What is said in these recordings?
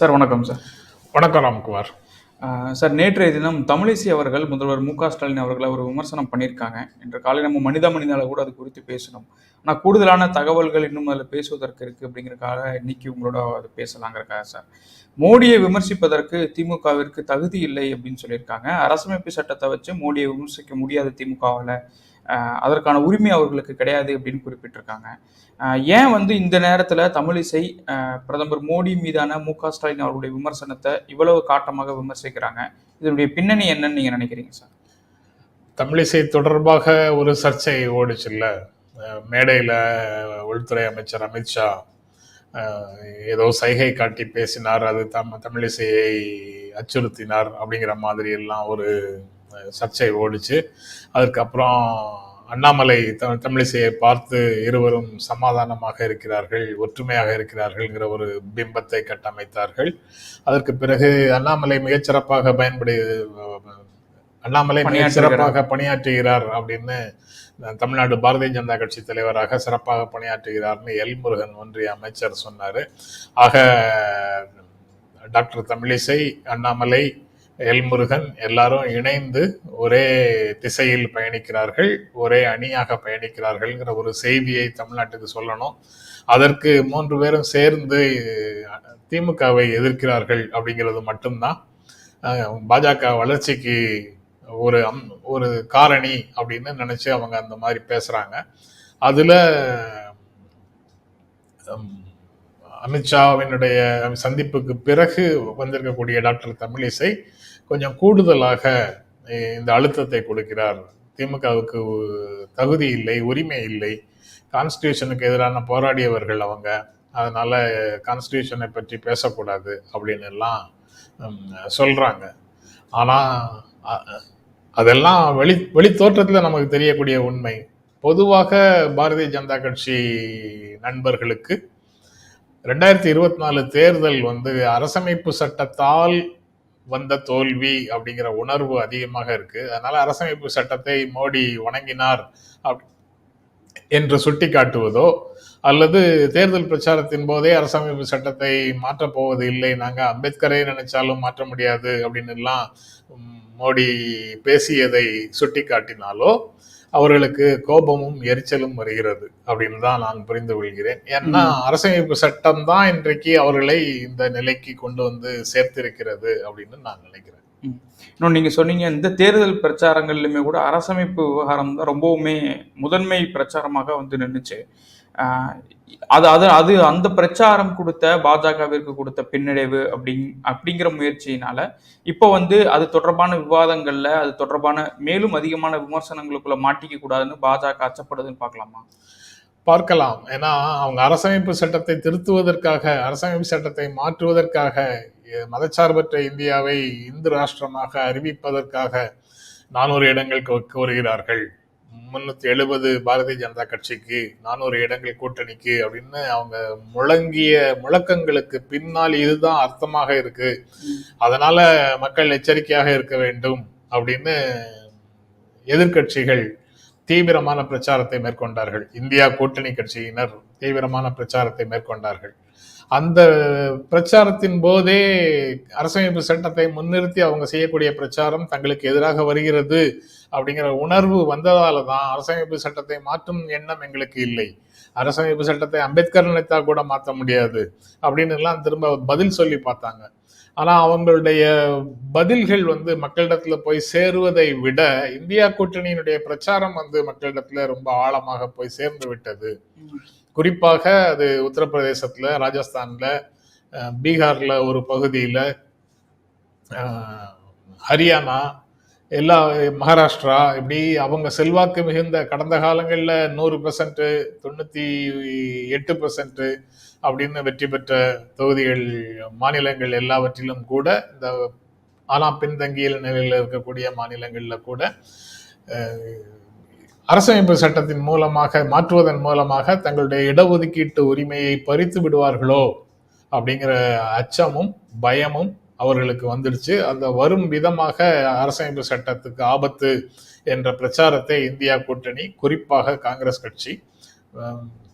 Sir வணக்கம் sir. வணக்கம் Ramkumar sir நேற்றைய தினம் தமிழிசை அவர்கள் முதல்வர் மு க ஸ்டாலின் அவர்களை ஒரு விமர்சனம் பண்ணியிருக்காங்க. இன்று காலை நம்ம மனித மனிதால கூட அது குறித்து பேசணும். ஆனால் கூடுதலான தகவல்கள் இன்னும் அதில் பேசுவதற்கு இருக்கு அப்படிங்கறதுக்காக இன்னைக்கு உங்களோட அது பேசலாங்கிறக்காக சார். மோடியை விமர்சிப்பதற்கு திமுகவிற்கு தகுதி இல்லை அப்படின்னு சொல்லியிருக்காங்க. அரசமைப்பு சட்டத்தை வச்சு மோடியை விமர்சிக்க முடியாது திமுகவில். அதற்கான உரிமை அவர்களுக்கு கிடையாது அப்படின்னு குறிப்பிட்டிருக்காங்க. ஏன் வந்து இந்த நேரத்தில் தமிழிசை பிரதமர் மோடி மீதான மு க ஸ்டாலின் அவருடைய விமர்சனத்தை இவ்வளவு காட்டமாக விமர்சிக்கிறாங்க? இதனுடைய பின்னணி என்னன்னு நீங்கள் நினைக்கிறீங்க சார்? தமிழிசை தொடர்பாக ஒரு சர்ச்சை ஓடுச்சுல்ல மேடையில் உள்துறை அமைச்சர் அமித்ஷா ஏதோ சைகை காட்டி பேசினார் அது தம் தமிழிசையை அச்சுறுத்தினார் அப்படிங்கிற மாதிரி எல்லாம் ஒரு சர்ச்சை ஓடுச்சு. அதுக்கப்புறம் அண்ணாமலை த- தமிழிசையை பார்த்து இருவரும் சமாதானமாக இருக்கிறார்கள் ஒற்றுமையாக இருக்கிறார்கள்ங்கிற ஒரு பிம்பத்தை கட்டமைத்தார்கள். அதற்கு பிறகு அண்ணாமலை மிகச்சிறப்பாக பயன்படு அண்ணாமலை மிக பணியாற்றுகிறார். சிறப்பாக பணியாற்றுகிறார் அப்படின்னு தமிழ்நாடு பாரதிய ஜனதா கட்சி தலைவராக சிறப்பாக பணியாற்றுகிறார்னு எல் முருகன் ஒன்றிய அமைச்சர் சொன்னாரு. ஆக டாக்டர் தமிழிசை அண்ணாமலை எல் முருகன் எல்லாரும் இணைந்து ஒரே திசையில் பயணிக்கிறார்கள் ஒரே அணியாக பயணிக்கிறார்கள்ங்கிற ஒரு செய்தியை தமிழ்நாட்டுக்கு சொல்லணும். அதற்கு மூன்று பேரும் சேர்ந்து திமுகவை எதிர்க்கிறார்கள் அப்படிங்கிறது மட்டும்தான். பாஜக வளர்ச்சிக்கு ஒரு அம் ஒரு காரணி அப்படின்னு நினச்சி அவங்க அந்த மாதிரி பேசுகிறாங்க அதில் அமித்ஷாவினுடைய சந்திப்புக்கு பிறகு வந்திருக்கக்கூடிய டாக்டர் தமிழிசை கொஞ்சம் கூடுதலாக இந்த அழுத்தத்தை கொடுக்கிறார். திமுகவுக்கு தகுதி இல்லை உரிமை இல்லை. கான்ஸ்டியூஷனுக்கு எதிரான போராடியவர்கள் அவங்க. அதனால கான்ஸ்டியூஷனை பற்றி பேசக்கூடாது அப்படின்னு எல்லாம் சொல்றாங்க. ஆனா அதெல்லாம் வெளி வெளித்தோற்றத்தில் நமக்கு தெரியக்கூடிய உண்மை. பொதுவாக பாரதிய ஜனதா கட்சி நண்பர்களுக்கு ரெண்டாயிரத்தி இருபத்தி நாலு தேர்தல் வந்து அரசமைப்பு சட்டத்தால் வந்த தோல்வி அப்படிங்கிற உணர்வு அதிகமாக இருக்கு. அதனால அரசமைப்பு சட்டத்தை மோடி வணங்கினார் அப்- என்று சுட்டிக்காட்டுவதோ அல்லது தேர்தல் பிரச்சாரத்தின் போதே அரசமைப்பு சட்டத்தை மாற்றப் போவது இல்லை நாங்கள் அம்பேத்கரை நினைச்சாலும் மாற்ற முடியாது அப்படின்னு எல்லாம் மோடி பேசியதை சுட்டிக்காட்டினாலோ அவர்களுக்கு கோபமும் எரிச்சலும் வருகிறது அப்படின்னு தான் நான் புரிந்து கொள்கிறேன். ஏன்னா அரசமைப்பு சட்டம் தான் இன்றைக்கு அவர்களை இந்த நிலைக்கு கொண்டு வந்து சேர்த்திருக்கிறது அப்படின்னு நான் நினைக்கிறேன். இன்னொன்று நீங்க சொன்னீங்க இந்த தேர்தல் பிரச்சாரங்கள்லையுமே கூட அரசமைப்பு விவகாரம் தான் ரொம்பவுமே முதன்மை பிரச்சாரமாக வந்து நின்றுச்சு அது அது அது அந்த பிரச்சாரம் கொடுத்த பாஜகவிற்கு கொடுத்த பின்னடைவு அப்படிங் அப்படிங்கிற முயற்சியினால இப்போ வந்து அது தொடர்பான விவாதங்கள்ல அது தொடர்பான மேலும் அதிகமான விமர்சனங்களுக்குள்ள மாட்டிக்க கூடாதுன்னு பாஜக அச்சப்படுதுன்னு பார்க்கலாமா? பார்க்கலாம். ஏன்னா அவங்க அரசமைப்பு சட்டத்தை திருத்துவதற்காக அரசமைப்பு சட்டத்தை மாற்றுவதற்காக மதச்சார்பற்ற இந்தியாவை இந்து ராஷ்டிரமாக அறிவிப்பதற்காக நானூறு இடங்கள் கோருகிறார்கள். முன்னூத்தி எழுபது பாரதிய ஜனதா கட்சிக்கு நானூறு இடங்கள் கூட்டணிக்கு அப்படின்னு அவங்க முழங்கிய முழக்கங்களுக்கு பின்னால் இதுதான் அர்த்தமாக இருக்கு. அதனால மக்கள் எச்சரிக்கையாக இருக்க வேண்டும் அப்படின்னு எதிர்க்கட்சிகள் தீவிரமான பிரச்சாரத்தை மேற்கொண்டார்கள். இந்தியா கூட்டணி கட்சியினர் தீவிரமான பிரச்சாரத்தை மேற்கொண்டார்கள். அந்த பிரச்சாரத்தின் போதே அரசமைப்பு சட்டத்தை முன்னிறுத்தி அவங்க செய்யக்கூடிய பிரச்சாரம் தங்களுக்கு எதிராக வருகிறது. அப்படிங்கிற உணர்வு வந்ததால தான் அரசமைப்பு சட்டத்தை மாற்றும் எண்ணம் எங்களுக்கு இல்லை. அரசமைப்பு சட்டத்தை அம்பேத்கர் நினைத்தா கூட மாற்ற முடியாது அப்படின்னு எல்லாம் திரும்ப பதில் சொல்லி பார்த்தாங்க. ஆனா அவங்களுடைய பதில்கள் வந்து மக்களிடத்துல போய் சேருவதை விட இந்தியா கூட்டணியினுடைய பிரச்சாரம் வந்து மக்களிடத்துல ரொம்ப ஆழமாக போய் சேர்ந்து விட்டது. குறிப்பாக அது உத்தரப்பிரதேசத்துல ராஜஸ்தான்ல பீகார்ல ஒரு பகுதியில ஹரியானா எல்லா மகாராஷ்டிரா இப்படி அவங்க செல்வாக்கு மிகுந்த கடந்த காலங்களில் நூறு பெர்சன்ட் தொண்ணூற்றி எட்டு பெர்சன்ட் அப்படின்னு வெற்றி பெற்ற தொகுதிகள் மாநிலங்கள் எல்லாவற்றிலும் கூட இந்த ஆனால் பின்தங்கிய நிலையில் இருக்கக்கூடிய மாநிலங்களில் கூட அரசமைப்பு சட்டத்தின் மூலமாக மாற்றுவதன் மூலமாக தங்களுடைய இடஒதுக்கீட்டு உரிமையை பறித்து விடுவார்களோ அப்படிங்கிற அச்சமும் பயமும் அவர்களுக்கு வந்துடுச்சு அந்த வரும் விதமாக அரசமைப்பு சட்டத்துக்கு ஆபத்து என்ற பிரச்சாரத்தை இந்தியா கூட்டணி குறிப்பாக காங்கிரஸ் கட்சி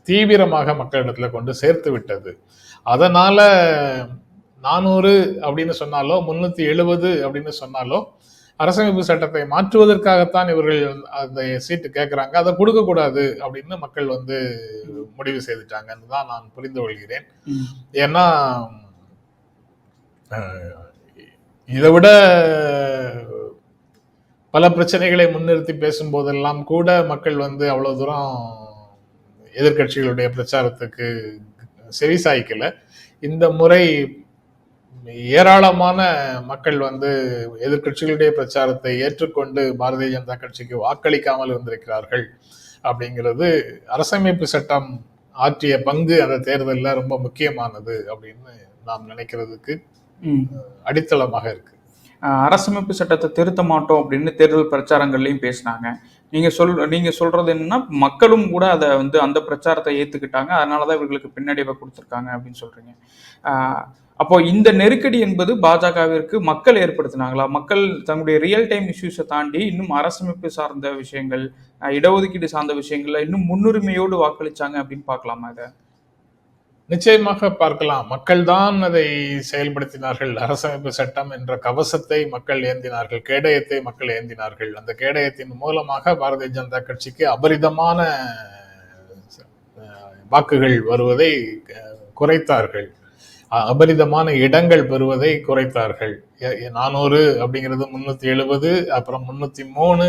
தீவிரமாக மக்களிடத்துல கொண்டு சேர்த்து விட்டது. அதனால நானூறு அப்படின்னு சொன்னாலோ முன்னூத்தி எழுபது அப்படின்னு சொன்னாலோ அரசமைப்பு சட்டத்தை மாற்றுவதற்காகத்தான் இவர்கள் அந்த சீட்டு கேட்கறாங்க அதை கொடுக்க கூடாது அப்படின்னு மக்கள் வந்து முடிவு செய்துட்டாங்கன்னு தான் நான் புரிந்து கொள்கிறேன். ஏன்னா இதை விட பல பிரச்சனைகளை முன்னிறுத்தி பேசும்போதெல்லாம் கூட மக்கள் வந்து அவ்வளவு தூரம் எதிர்க்கட்சிகளுடைய பிரச்சாரத்துக்கு செவிசாய்க்கல இந்த முறை ஏராளமான மக்கள் வந்து எதிர்க்கட்சிகளுடைய பிரச்சாரத்தை ஏற்றுக்கொண்டு பாரதிய ஜனதா கட்சிக்கு வாக்களிக்காமல் இருந்திருக்கிறார்கள் அப்படிங்கிறது அரசமைப்பு சட்டம் ஆற்றிய பங்கு அந்த தேர்தலில் ரொம்ப முக்கியமானது அப்படின்னு நாம் நினைக்கிறதுக்கு அடித்தளமாக இருக்கு. அரசமைப்பு சட்டத்தை திருத்த மாட்டோம் அப்படின்னு தேர்தல் பிரச்சாரங்கள்லையும் பேசினாங்க. நீங்க சொல் நீங்க சொல்றது என்னன்னா மக்களும் கூட அதை வந்து அந்த பிரச்சாரத்தை ஏத்துக்கிட்டாங்க. அதனாலதான் இவர்களுக்கு பின்னடைவை கொடுத்துருக்காங்க அப்படின்னு சொல்றீங்க. அப்போ இந்த நெருக்கடி என்பது பாஜகவிற்கு மக்கள் ஏற்படுத்தினாங்களா? மக்கள் தங்களுடைய ரியல் டைம் இஷ்யூஸை தாண்டி இன்னும் அரசமைப்பு சார்ந்த விஷயங்கள் இடஒதுக்கீடு சார்ந்த விஷயங்கள்ல இன்னும் முன்னுரிமையோடு வாக்களிச்சாங்க அப்படின்னு பார்க்கலாமா இதை? நிச்சயமாக பார்க்கலாம். மக்கள் தான் அதை செயல்படுத்தினார்கள். அரசமைப்பு சட்டம் என்ற கவசத்தை மக்கள் ஏந்தினார்கள். கேடயத்தை மக்கள் ஏந்தினார்கள். அந்த கேடயத்தின் மூலமாக பாரதிய ஜனதா கட்சிக்கு அபரிதமான வாக்குகள் வருவதை குறைத்தார்கள். அபரிதமான இடங்கள் பெறுவதை குறைத்தார்கள். நானூறு அப்படிங்கிறது முன்னூத்தி எழுபது அப்புறம் முன்னூத்தி மூணு.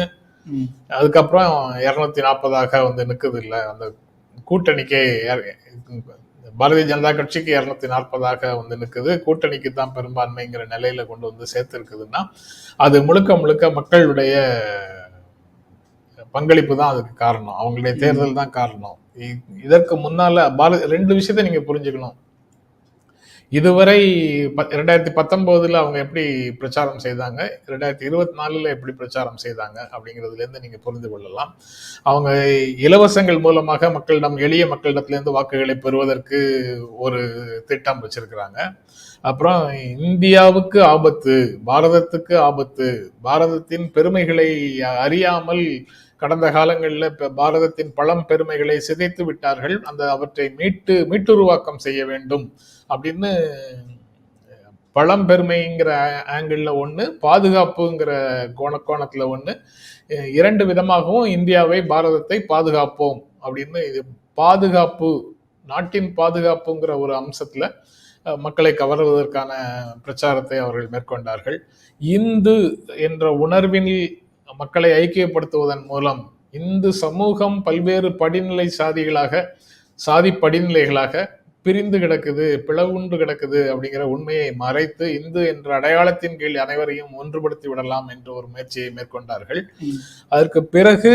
அதுக்கப்புறம் இருநூத்தி நாற்பதாக வந்து நிற்குது இல்ல. அந்த கூட்டணிக்கே பாரதிய ஜனதா கட்சிக்கு இரநூத்தி நாற்பதாக வந்து நிற்குது கூட்டணிக்கு தான் பெரும்பான்மைங்கிற நிலையில கொண்டு வந்து சேர்த்துருக்குதுன்னா அது முழுக்க முழுக்க மக்களுடைய பங்களிப்பு தான் அதுக்கு காரணம். அவங்களுடைய தேர்தல் தான் காரணம். இ- இதற்கு முன்னால பாரதி ரெண்டு விஷயத்தை நீங்க புரிஞ்சுக்கணும். இதுவரை ரெண்டாயிரத்தி பத்தொன்பதுல அவங்க எப்படி பிரச்சாரம் செய்தாங்க? ரெண்டாயிரத்தி இருபத்தி நாலுல எப்படி பிரச்சாரம் செய்தாங்க? அப்படிங்கிறதுல இருந்து நீங்க புரிந்து கொள்ளலாம். அவங்க இலவசங்கள் மூலமாக மக்களிடம் எளிய மக்களிடத்திலிருந்து வாக்குகளை பெறுவதற்கு ஒரு திட்டம் வச்சிருக்கிறாங்க. அப்புறம் இந்தியாவுக்கு ஆபத்து பாரதத்துக்கு ஆபத்து பாரதத்தின் பெருமைகளை அறியாமல் கடந்த காலங்களில் இப்போ பாரதத்தின் பழம் பெருமைகளை சிதைத்து விட்டார்கள். அந்த அவற்றை மீட்டு மீட்டுருவாக்கம் செய்ய வேண்டும் அப்படின்னு பழம்பெருமைங்கிற ஆங்கிளில் ஒன்று பாதுகாப்புங்கிற கோண கோணத்தில் ஒன்று இரண்டு விதமாகவும் இந்தியாவை பாரதத்தை பாதுகாப்போம் அப்படின்னு இது பாதுகாப்பு நாட்டின் பாதுகாப்புங்கிற ஒரு அம்சத்தில் மக்களை கவர்வதற்கான பிரச்சாரத்தை அவர்கள் மேற்கொண்டார்கள். இந்து என்ற உணர்வினில் மக்களை ஐக்கியப்படுத்துவதன் மூலம் இந்து சமூகம் பல்வேறு படிநிலை சாதிகளாக சாதி படிநிலைகளாக பிரிந்து கிடக்குது பிளவுண்டு கிடக்குது அப்படிங்கிற உண்மையை மறைத்து இந்து என்ற அடையாளத்தின் கீழ் அனைவரையும் ஒன்றுபடுத்தி விடலாம் என்ற ஒரு முயற்சியை மேற்கொண்டார்கள். அதற்கு பிறகு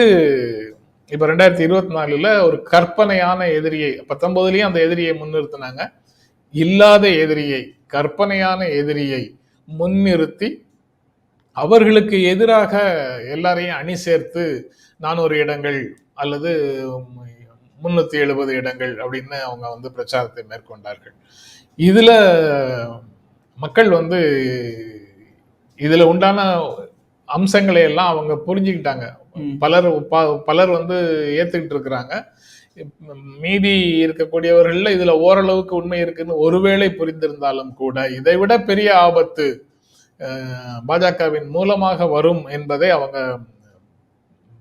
இப்ப ரெண்டாயிரத்தி இருபத்தி நாலுல ஒரு கற்பனையான எதிரியை பத்தொன்பதுலயும் அந்த எதிரியை முன்னிறுத்தினாங்க இல்லாத எதிரியை கற்பனையான எதிரியை முன்னிறுத்தி அவர்களுக்கு எதிராக எல்லாரையும் அணி சேர்த்து நானூறு இடங்கள் அல்லது முன்னூத்தி எழுபது இடங்கள் அப்படின்னு அவங்க வந்து பிரச்சாரத்தை மேற்கொண்டார்கள். இதுல மக்கள் வந்து இதுல உண்டான அம்சங்களை எல்லாம் அவங்க புரிஞ்சுக்கிட்டாங்க. பலர் ப- பலர் வந்து ஏத்துக்கிட்டு இருக்கிறாங்க. மீதி இருக்கக்கூடியவர்கள்ல இதுல ஓரளவுக்கு உண்மை இருக்குன்னு ஒருவேளை புரிந்திருந்தாலும் கூட இதை விட பெரிய ஆபத்து பாஜகவின் மூலமாக வரும் என்பதை அவங்க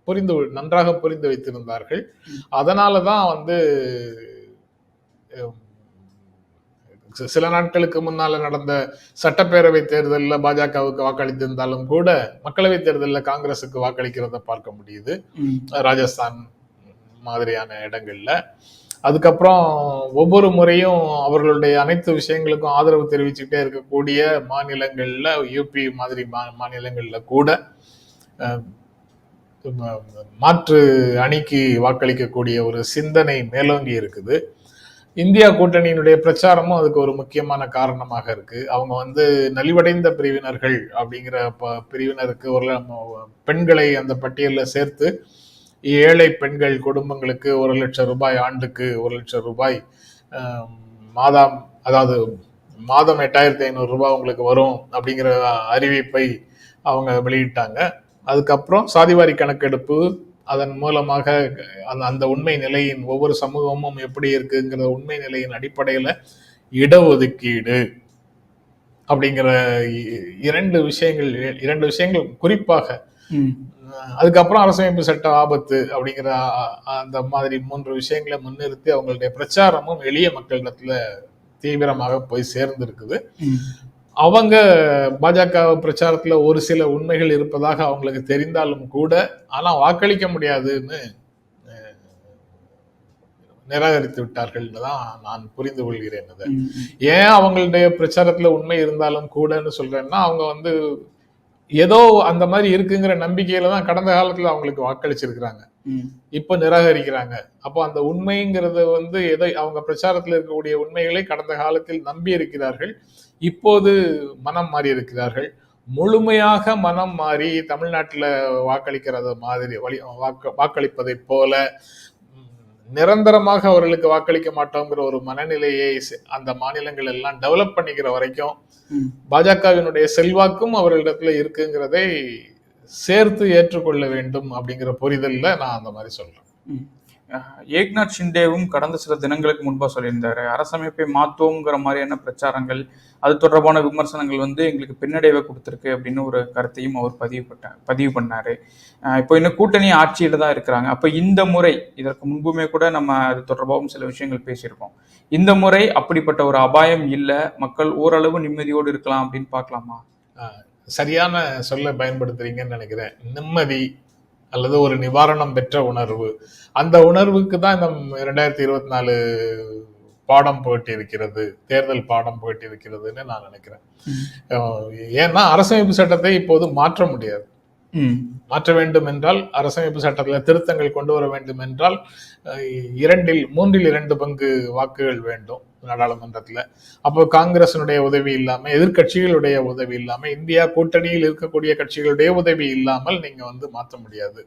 புரிந்து நன்றாக புரிந்து வைத்திருந்தார்கள். அதனால தான் வந்து சில நாட்களுக்கு முன்னால நடந்த சட்டப்பேரவை தேர்தலில் பாஜகவுக்கு வாக்களித்திருந்தாலும் கூட மக்களவை தேர்தலில் காங்கிரசுக்கு வாக்களிக்கிறத பார்க்க முடியுது. ராஜஸ்தான் மாதிரியான இடங்கள்ல. அதுக்கப்புறம் ஒவ்வொரு முறையும் அவர்களுடைய அனைத்து விஷயங்களுக்கும் ஆதரவு தெரிவிச்சுக்கிட்டே இருக்கக்கூடிய மாநிலங்களில் யூபி மாதிரி மா- மாநிலங்களில் கூட மாற்று அணிக்கு வாக்களிக்கக்கூடிய ஒரு சிந்தனை மேலோங்கி இருக்குது. இந்தியா கூட்டணியினுடைய பிரச்சாரமும் அதுக்கு ஒரு முக்கியமான காரணமாக இருக்கு. அவங்க வந்து நலிவடைந்த பிரிவினர்கள் அப்படிங்கிற ப- பிரிவினருக்கு ஒரு பெண்களை அந்த பட்டியலில் சேர்த்து ஏழை பெண்கள் குடும்பங்களுக்கு ஒரு லட்சம் ரூபாய் ஆண்டுக்கு ஒரு லட்சம் ரூபாய் மாதம் அதாவது மாதம் எட்டாயிரத்தி ஐநூறு ரூபாய் உங்களுக்கு வரும் அப்படிங்கிற அறிவிப்பை அவங்க வெளியிட்டாங்க. அதுக்கப்புறம் சாதிவாரி கணக்கெடுப்பு அதன் மூலமாக அந்த அந்த உண்மை நிலையின் ஒவ்வொரு சமூகமும் எப்படி இருக்குங்கிற உண்மை நிலையின் அடிப்படையில் இடஒதுக்கீடு அப்படிங்கிற இ- இரண்டு விஷயங்கள் இரண்டு விஷயங்கள் குறிப்பாக அதுக்கப்புறம் அரசமைப்பு சட்ட ஆபத்து அப்படிங்கிற அந்த மாதிரி மூன்று விஷயங்களை முன்னிறுத்தி அவங்களுடைய பிரச்சாரமும் எளிய மக்களிடத்துல தீவிரமாக போய் சேர்ந்திருக்குது ம். அவங்க பாஜக பிரச்சாரத்துல ஒரு சில உண்மைகள் இருப்பதாக அவங்களுக்கு தெரிந்தாலும் கூட ஆனா வாக்களிக்க முடியாதுன்னு நிராகரித்து விட்டார்கள்னு தான் நான் புரிந்து கொள்கிறேன் அதை. ஏன் அவங்களுடைய பிரச்சாரத்துல உண்மை இருந்தாலும் கூடன்னு சொல்றேன்னா அவங்க வந்து ஏதோ அந்த மாதிரி இருக்குங்கிற நம்பிக்கையில தான் கடந்த காலத்துல அவங்களுக்கு வாக்களிச்சிருக்கிறாங்க. இப்போ நிராகரிக்கிறாங்க. அப்போ அந்த உண்மைங்கிறத வந்து எதை அவங்க பிரச்சாரத்தில் இருக்கக்கூடிய உண்மைகளை கடந்த காலத்தில் நம்பி இருக்கிறார்கள். இப்போது மனம் மாறி இருக்கிறார்கள். முழுமையாக மனம் மாறி தமிழ்நாட்டில் வாக்களிக்கிறது மாதிரி வழி வாக்க வாக்களிப்பதைப் போல நிரந்தரமாக அவர்களுக்கு வாக்களிக்க மாட்டோங்கிற ஒரு மனநிலையை அந்த மாநிலங்கள் எல்லாம் டெவலப் பண்ணிக்கிற வரைக்கும். பாஜகவினுடைய செல்வாக்கும் அவர்களிடத்துல இருக்குங்கிறதை சேர்த்து ஏற்றுக்கொள்ள வேண்டும் அப்படிங்கிற புரிதல்ல நான் அந்த மாதிரி சொல்றேன் ஏக்நாத் ஷிண்டேவும் கடந்த சில தினங்களுக்கு முன்பாக சொல்லியிருந்தார் அரசமைப்பை மாற்றுவோங்கிற மாதிரியான பிரச்சாரங்கள் அது தொடர்பான விமர்சனங்கள் வந்து எங்களுக்கு பின்னடைவை கொடுத்துருக்கு அப்படின்னு ஒரு கருத்தையும் அவர் பதிவு பட்ட பதிவு பண்ணார். இப்போ இன்னும் கூட்டணி ஆட்சியில் தான் இருக்கிறாங்க. அப்போ இந்த முறை இதற்கு முன்புமே கூட நம்ம அது தொடர்பாகவும் சில விஷயங்கள் பேசியிருக்கோம். இந்த முறை அப்படிப்பட்ட ஒரு அபாயம் இல்லை மக்கள் ஓரளவு நிம்மதியோடு இருக்கலாம் அப்படின்னு பார்க்கலாமா? சரியான சொல்ல பயன்படுத்துறீங்கன்னு நினைக்கிறேன். நிம்மதி அல்லது ஒரு நிவாரணம் பெற்ற உணர்வு. அந்த உணர்வுக்கு தான் இந்த ரெண்டாயிரத்தி இருபத்தி நாலு பாடம் போயிட்டு இருக்கிறது தேர்தல் பாடம் போயிட்டு இருக்கிறதுன்னு நான் நினைக்கிறேன். ஏன்னா அரசமைப்பு சட்டத்தை இப்போது மாற்ற முடியாது. மாற்ற வேண்டும் என்றால் அரசமைப்பு சட்டத்தில் திருத்தங்கள் கொண்டு வர வேண்டும் என்றால் இரண்டில் மூன்றில் இரண்டு பங்கு வாக்குகள் வேண்டும். நாடாளுமன்றத்தில். அப்போ காங்கிரசினுடைய உதவி இல்லாம எதிர்க்கட்சிகளுடைய உதவி இல்லாம இந்தியா கூட்டணியில் இருக்கக்கூடிய கட்சிகளுடைய உதவி இல்லாமல் நீங்க வந்து மாற்ற முடியாது.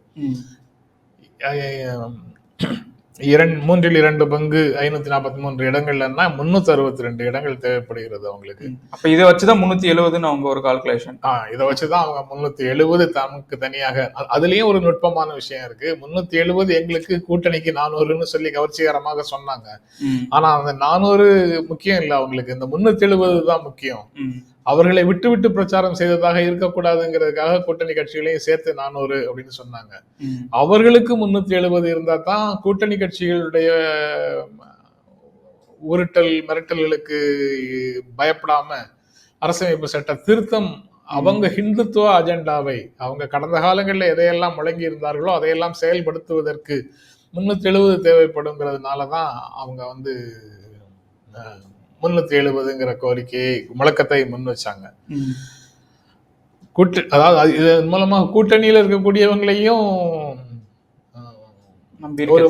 இரண்டு மூன்றில் இரண்டு பங்கு ஐநூத்தி நாற்பத்தி மூன்று இடங்கள்லன்னா முன்னூத்தி அறுபத்தி ரெண்டு இடங்கள் தேவைப்படுகிறது அவங்களுக்கு. அப்ப இதை வச்சுதான் முன்னூத்தி எழுபதுன்னு அவங்க ஒரு கால்குலேஷன் ஆ இதை வச்சுதான் அவங்க முன்னூத்தி எழுபது தமக்கு தனியாக அதுலயும் ஒரு நுட்பமான விஷயம் இருக்கு. முன்னூத்தி எழுபது எங்களுக்கு கூட்டணிக்கு நானூறுன்னு சொல்லி கவர்ச்சிகரமாக சொன்னாங்க. ஆனா அந்த நானூறு முக்கியம் இல்ல அவங்களுக்கு. இந்த முன்னூத்தி எழுபது தான் முக்கியம். அவர்களை விட்டு விட்டு பிரச்சாரம் செய்ததாக இருக்கக்கூடாதுங்கிறதுக்காக கூட்டணி கட்சிகளையும் சேர்த்து நானூறு அப்படின்னு சொன்னாங்க. அவர்களுக்கு முன்னூத்தி எழுபது இருந்தா தான் கூட்டணி கட்சிகளுடைய உருட்டல் மிரட்டல்களுக்கு பயப்படாம அரசமைப்பு சட்ட திருத்தம் அவங்க ஹிந்துத்துவ அஜெண்டாவை அவங்க கடந்த காலங்களில் எதையெல்லாம் முழங்கி இருந்தார்களோ அதையெல்லாம் செயல்படுத்துவதற்கு முன்னூத்தி எழுபது தேவைப்படுங்கிறதுனால தான் அவங்க வந்து முன்னூத்தி எழுபதுங்கிற கோரிக்கையை முழக்கத்தை முன் வச்சாங்க. கூட்டு அதாவது அது- இதன் மூலமா கூட்டணியில இருக்கக்கூடியவங்களையும் ஒரு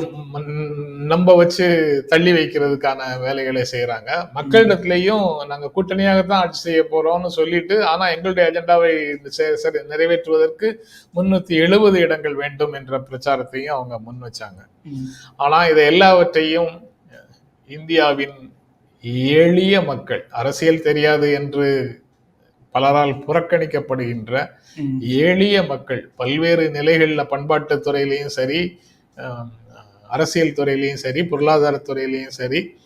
நம்ப வச்சு தள்ளி வைக்கிறதுக்கான வேலைகளை செய்யறாங்க மக்களிடத்திலையும் நாங்க கூட்டணியாகத்தான் ஆட்சி செய்ய போறோம்னு சொல்லிட்டு ஆனா எங்களுடைய அஜெண்டாவை நிறைவேற்றுவதற்கு முன்னூத்தி எழுபது இடங்கள் வேண்டும் என்ற பிரச்சாரத்தையும் அவங்க முன் வச்சாங்க. ஆனா இதை எல்லாவற்றையும் இந்தியாவின் எளிய மக்கள் அரசியல் தெரியாது என்று பலரால் புறக்கணிக்கப்படுகின்ற எளிய மக்கள் பல்வேறு நிலைகளில் பண்பாட்டுத் துறையிலையும் சரி அரசியல் துறையிலையும் சரி பொருளாதார துறையிலையும் சரி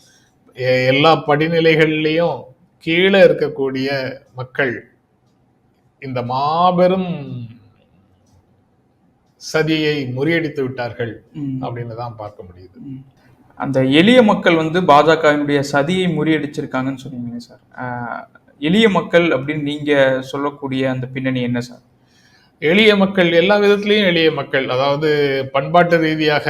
எல்லா படிநிலைகள்லையும் கீழே இருக்கக்கூடிய மக்கள் இந்த மாபெரும் சதியை முறியடித்து விட்டார்கள் அப்படின்னு தான் பார்க்க முடியுது. அந்த எளிய மக்கள் வந்து பாஜகவினுடைய சதியை முறியடிச்சிருக்காங்கன்னு சொன்னீங்க சார். எளிய மக்கள் அப்படின்னு நீங்க சொல்லக்கூடிய அந்த பின்னணி என்ன சார்? எளிய மக்கள் எல்லா விதத்திலையும் எளிய மக்கள். அதாவது பண்பாட்டு ரீதியாக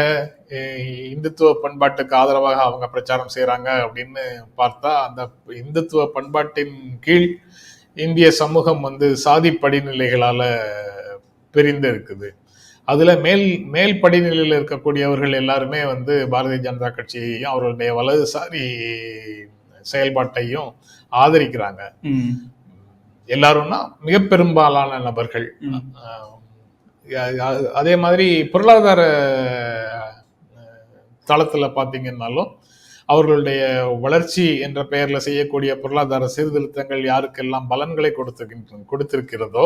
இந்துத்துவ பண்பாட்டுக்கு ஆதரவாக அவங்க பிரச்சாரம் செய்கிறாங்க அப்படின்னு பார்த்தா அந்த இந்துத்துவ பண்பாட்டின் கீழ் இந்திய சமூகம் வந்து சாதி படிநிலைகளால் பிரிந்து இருக்குது. அதுல மேல் மேல் படிநிலையில் இருக்கக்கூடியவர்கள் எல்லாருமே வந்து பாரதிய ஜனதா கட்சியையும் அவர்களுடைய வலதுசாரி செயல்பாட்டையும் ஆதரிக்கிறாங்க. எல்லாரும்னா மிக பெரும்பாலான நபர்கள். அதே மாதிரி பொருளாதார தளத்துல பாத்தீங்கன்னாலும் அவர்களுடைய வளர்ச்சி என்ற பெயர்ல செய்யக்கூடிய பொருளாதார சீர்திருத்தங்கள் யாருக்கெல்லாம் பலன்களை கொடுத்திருக்கின்ற கொடுத்திருக்கிறதோ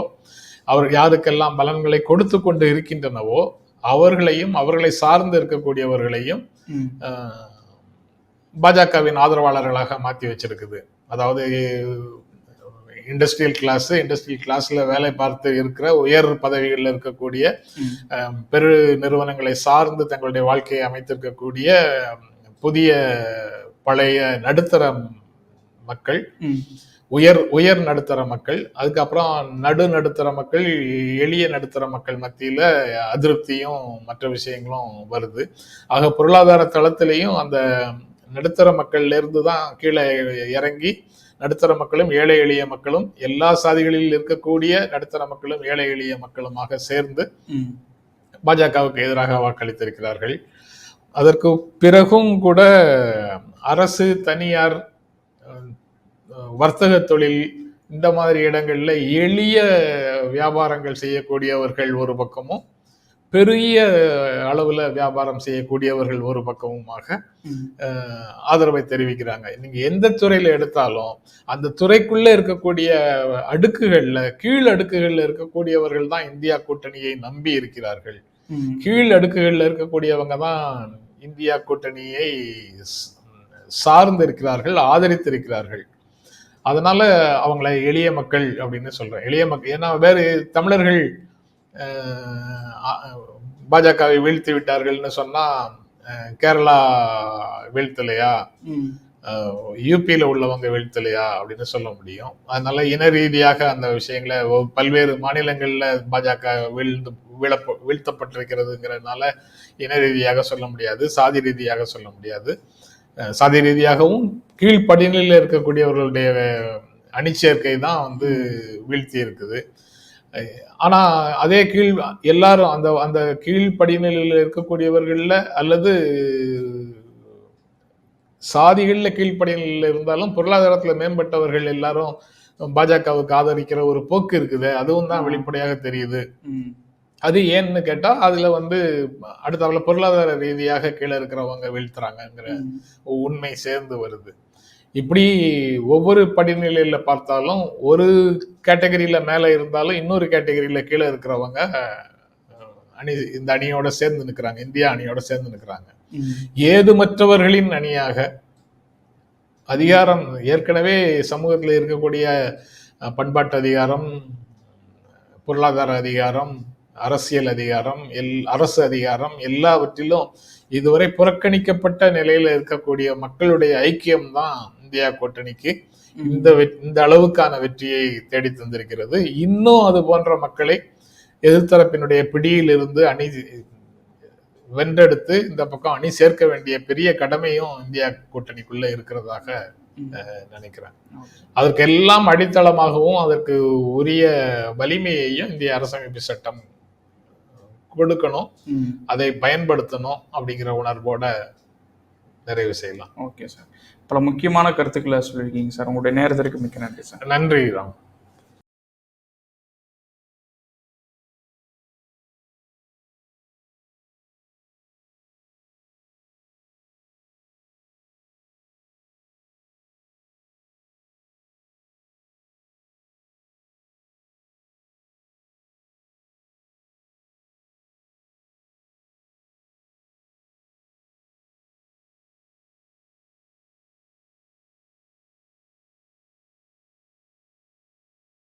அவர் யாருக்கெல்லாம் பலன்களை கொடுத்து கொண்டு இருக்கின்றனவோ அவர்களையும் அவர்களை சார்ந்து இருக்கக்கூடியவர்களையும் பாஜகவின் ஆதரவாளர்களாக மாற்றி வச்சிருக்குது. அதாவது இண்டஸ்ட்ரியல் கிளாஸ் இண்டஸ்ட்ரியல் கிளாஸ்ல வேலை பார்த்து இருக்கிற உயர் பதவிகளில் இருக்கக்கூடிய பெரு நிறுவனங்களை சார்ந்து தங்களுடைய வாழ்க்கையை அமைத்திருக்கக்கூடிய புதிய பழைய நடுத்தர மக்கள். உயர் உயர் நடுத்தர மக்கள் அதுக்கப்புறம் நடு நடுத்தர மக்கள் எளிய நடுத்தர மக்கள் மத்தியில அதிருப்தியும் மற்ற விஷயங்களும் வருது ஆக பொருளாதார தளத்திலையும் அந்த நடுத்தர மக்கள்ல இருந்து தான் கீழே இறங்கி நடுத்தர மக்களும் ஏழை எளிய மக்களும் எல்லா சாதிகளில் இருக்கக்கூடிய நடுத்தர மக்களும் ஏழை எளிய மக்களுமாக சேர்ந்து. பாஜகவுக்கு எதிராக வாக்களித்திருக்கிறார்கள் அதற்கு பிறகும் கூட அரசு தனியார் வர்த்தக தொழில் இந்த மாதிரி இடங்கள்ல எளிய வியாபாரங்கள் செய்யக்கூடியவர்கள் ஒரு பக்கமும் பெரிய அளவுல வியாபாரம் செய்யக்கூடியவர்கள் ஒரு பக்கமுமாக ஆதரவை தெரிவிக்கிறாங்க. நீங்க எந்த துறையில எடுத்தாலும் அந்த துறைக்குள்ள இருக்கக்கூடிய அடுக்குகள்ல கீழ் அடுக்குகள்ல இருக்கக்கூடியவர்கள் தான் இந்தியா கூட்டணியை நம்பி இருக்கிறார்கள். கீழ் அடுக்குகள்ல இருக்கக்கூடியவங்க தான் இந்தியா கூட்டணியை ஸ்- சார்ந்து இருக்கிறார்கள் ஆதரித்திருக்கிறார்கள். அதனால அவங்கள எளிய மக்கள் அப்படின்னு சொல்றேன். எளிய மக்கள் ஏன்னா வேறு தமிழர்கள் பாஜகவை வீழ்த்தி விட்டார்கள்னு சொன்னா அஹ், கேரளா வீழ்த்தலையா. யூபியில் உள்ளவங்க வீழ்த்தலையா அப்படின்னு சொல்ல முடியும். அதனால இன ரீதியாக அந்த விஷயங்களை பல்வேறு மாநிலங்கள்ல பாஜக வீழ்ந்து வீழப்ப வீழ்த்தப்பட்டிருக்கிறதுங்கிறதுனால இன ரீதியாக சொல்ல முடியாது சாதி ரீதியாக சொல்ல முடியாது. சாதி ரீதியாகவும் கீழ்ப்படிநிலையில் இருக்கக்கூடியவர்களுடைய அணிச்சேர்க்கை தான் வந்து வீழ்த்தி இருக்குது. அஹ் ஆனா அதே கீழ் எல்லாரும் அந்த அந்த கீழ்ப்படிநிலையில் இருக்கக்கூடியவர்கள்ல அல்லது சாதிகள்ல கீழ்ப்படியில் இருந்தாலும் பொருளாதாரத்துல மேம்பட்டவர்கள் எல்லாரும் பாஜகவுக்கு ஆதரிக்கிற ஒரு போக்கு இருக்குது. அதுவும் தான் வெளிப்படையாக தெரியுது. அது ஏன்னு கேட்டா அதுல வந்து அடுத்தாப்புல பொருளாதார ரீதியாக கீழே இருக்கிறவங்க வீழ்த்துறாங்கங்கிற. உண்மை சேர்ந்து வருது இப்படி ஒவ்வொரு படிநிலையில பார்த்தாலும் ஒரு கேட்டகரியில மேல இருந்தாலும் இன்னொரு கேட்டகரியில கீழே இருக்கிறவங்க அணி இந்த அணியோட சேர்ந்து நிற்கிறாங்க இந்தியா அணியோட சேர்ந்து நிற்கிறாங்க ம். ஏதுமற்றவர்களின் அணியாக அதிகாரம் ஏற்கனவே சமூகத்தில் இருக்கக்கூடிய பண்பாட்டு அதிகாரம் பொருளாதார அதிகாரம் அரசியல் அதிகாரம் எல் அரசு அதிகாரம் எல்லாவற்றிலும் இதுவரை புறக்கணிக்கப்பட்ட நிலையில இருக்கக்கூடிய மக்களுடைய ஐக்கியம்தான் இந்தியா கூட்டணிக்கு இந்த இந்த அளவுக்கான வெற்றியை தேடி தந்திருக்கிறது இன்னும் அது போன்ற மக்களை எதிர்த்தரப்பினுடைய பிடியிலிருந்து அணி வென்றெடுத்து இந்த பக்கம் அணி சேர்க்க வேண்டிய பெரிய கடமையும் இந்தியா கூட்டணிக்குள்ள இருக்கிறதாக. நினைக்கிறேன். அதற்கெல்லாம் அடித்தளமாகவும் அதற்கு உரிய வலிமையையும் இந்திய அரசமைப்பு சட்டம் கொடுக்கணும். அதை பயன்படுத்தணும் அப்படிங்கிற உணர்வோட நிறைவு செய்யலாம். Okay sir. பல முக்கியமான கருத்துக்களை சொல்லியிருக்கீங்க சார். உங்களுடைய நேரத்திற்கு மிக்க நன்றி சார். நன்றி ராம்.